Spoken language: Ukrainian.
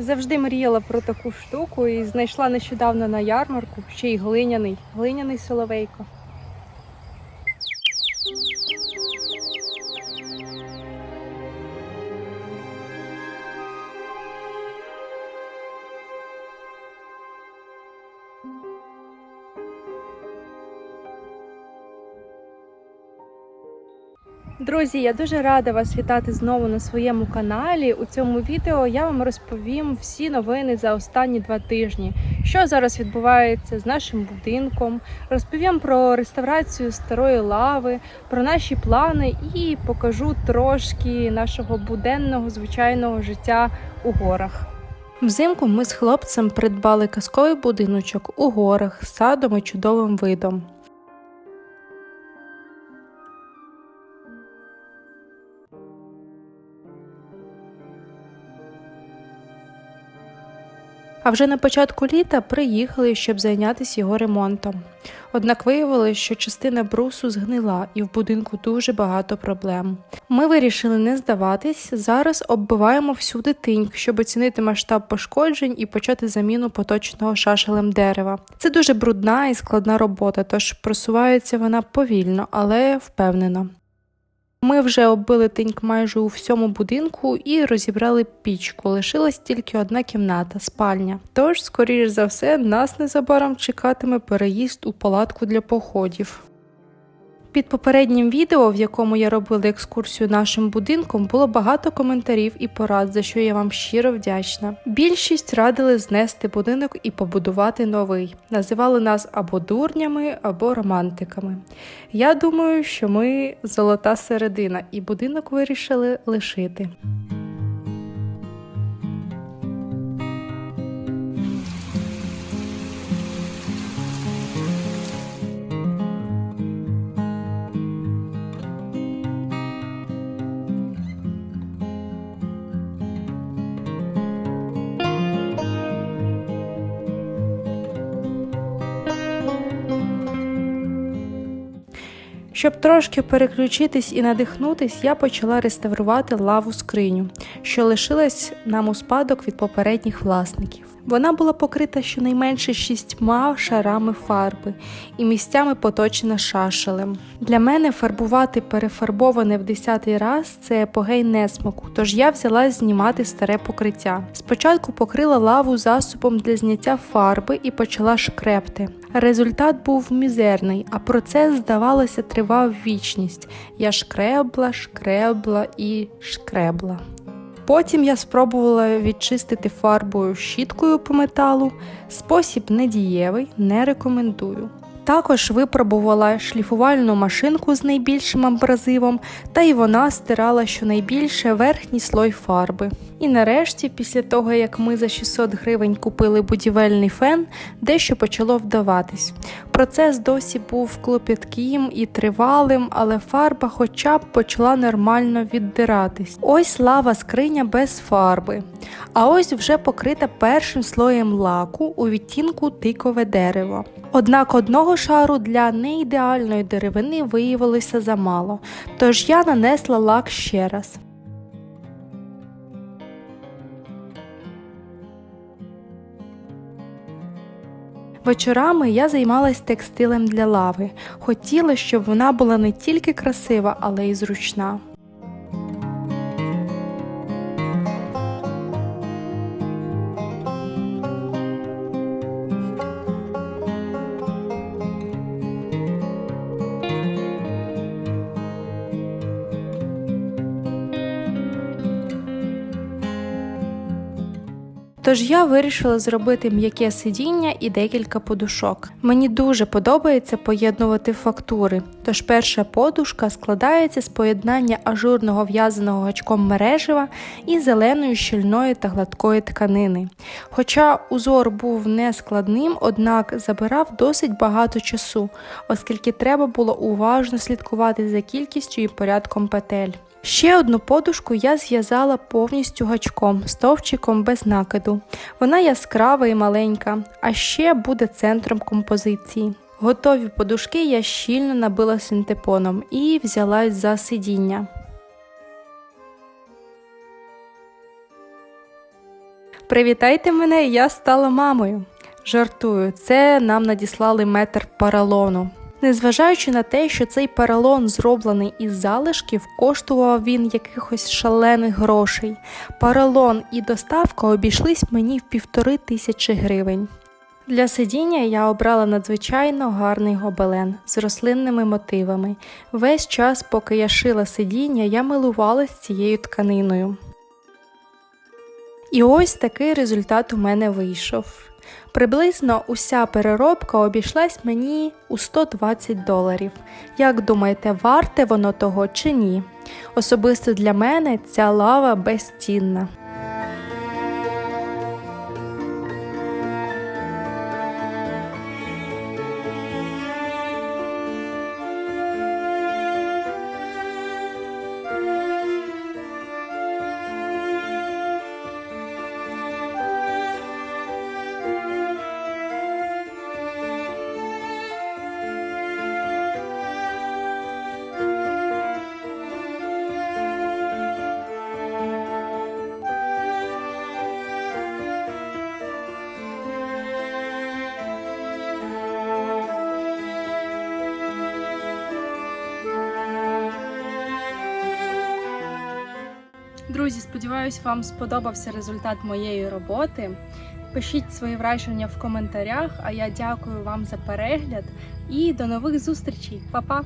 Завжди мріяла про таку штуку і знайшла нещодавно на ярмарку ще й глиняний, глиняний соловейко. Друзі, я дуже рада вас вітати знову на своєму каналі. У цьому відео я вам розповім всі новини за останні два тижні, що зараз відбувається з нашим будинком. Розповім про реставрацію старої лави, про наші плани і покажу трошки нашого буденного звичайного життя у горах. Взимку ми з хлопцем придбали казковий будиночок у горах з садом і чудовим видом. А вже на початку літа приїхали, щоб зайнятися його ремонтом. Однак виявилось, що частина брусу згнила і в будинку дуже багато проблем. Ми вирішили не здаватись. Зараз оббиваємо всюди тиньк, щоб оцінити масштаб пошкоджень і почати заміну поточного шашелем дерева. Це дуже брудна і складна робота, тож просувається вона повільно, але впевнено. Ми вже оббили тиньк майже у всьому будинку і розібрали пічку. Лишилась тільки одна кімната спальня. Тож, скоріш за все, нас незабаром чекатиме переїзд у палатку для походів. Під попереднім відео, в якому я робила екскурсію нашим будинком, було багато коментарів і порад, за що я вам щиро вдячна. Більшість радили знести будинок і побудувати новий. Називали нас або дурнями, або романтиками. Я думаю, що ми золота середина, і будинок вирішили лишити. Щоб трошки переключитись і надихнутись, я почала реставрувати лаву скриню, що лишилась нам у спадок від попередніх власників. Вона була покрита щонайменше шістьма шарами фарби і місцями поточена шашелем. Для мене фарбувати перефарбоване в десятий раз це епогей несмаку, тож я взялась знімати старе покриття. Спочатку покрила лаву засобом для зняття фарби і почала шкрепти. Результат був мізерний, а процес, здавалося, тривав вічність. Я шкребла, шкребла і шкребла. Потім я спробувала відчистити фарбою щіткою по металу. Спосіб недієвий, не рекомендую. Також випробувала шліфувальну машинку з найбільшим абразивом, та й вона стирала щонайбільше верхній слой фарби. І нарешті, після того як ми за 600 гривень купили будівельний фен, дещо почало вдаватись. Процес досі був клопітким і тривалим, але фарба хоча б почала нормально віддиратись. Ось лава скриня без фарби. А ось вже покрита першим слоєм лаку у відтінку тикове дерево. Однак одного шару для неідеальної деревини виявилося замало, тож я нанесла лак ще раз. Вечорами я займалась текстилем для лави. Хотіла, щоб вона була не тільки красива, але й зручна. Тож я вирішила зробити м'яке сидіння і декілька подушок. Мені дуже подобається поєднувати фактури, тож перша подушка складається з поєднання ажурного в'язаного гачком мережева і зеленої щільної та гладкої тканини. Хоча узор був не складним, однак забирав досить багато часу, оскільки треба було уважно слідкувати за кількістю і порядком петель. Ще одну подушку я зв'язала повністю гачком, стовпчиком без накиду. Вона яскрава і маленька, а ще буде центром композиції. Готові подушки я щільно набила синтепоном і взялась за сидіння. Привітайте мене, я стала мамою. Жартую, це нам надіслали метр поролону. Незважаючи на те, що цей поролон зроблений із залишків, коштував він якихось шалених грошей. Поролон і доставка обійшлись мені в півтори тисячі гривень. Для сидіння я обрала надзвичайно гарний гобелен з рослинними мотивами. Весь час, поки я шила сидіння, я милувалась цією тканиною. І ось такий результат у мене вийшов. Приблизно уся переробка обійшлась мені у 120 доларів. Як думаєте, варте воно того чи ні? Особисто для мене ця лава безцінна. Друзі, сподіваюсь, вам сподобався результат моєї роботи. Пишіть свої враження в коментарях, а я дякую вам за перегляд і до нових зустрічей. Па-па!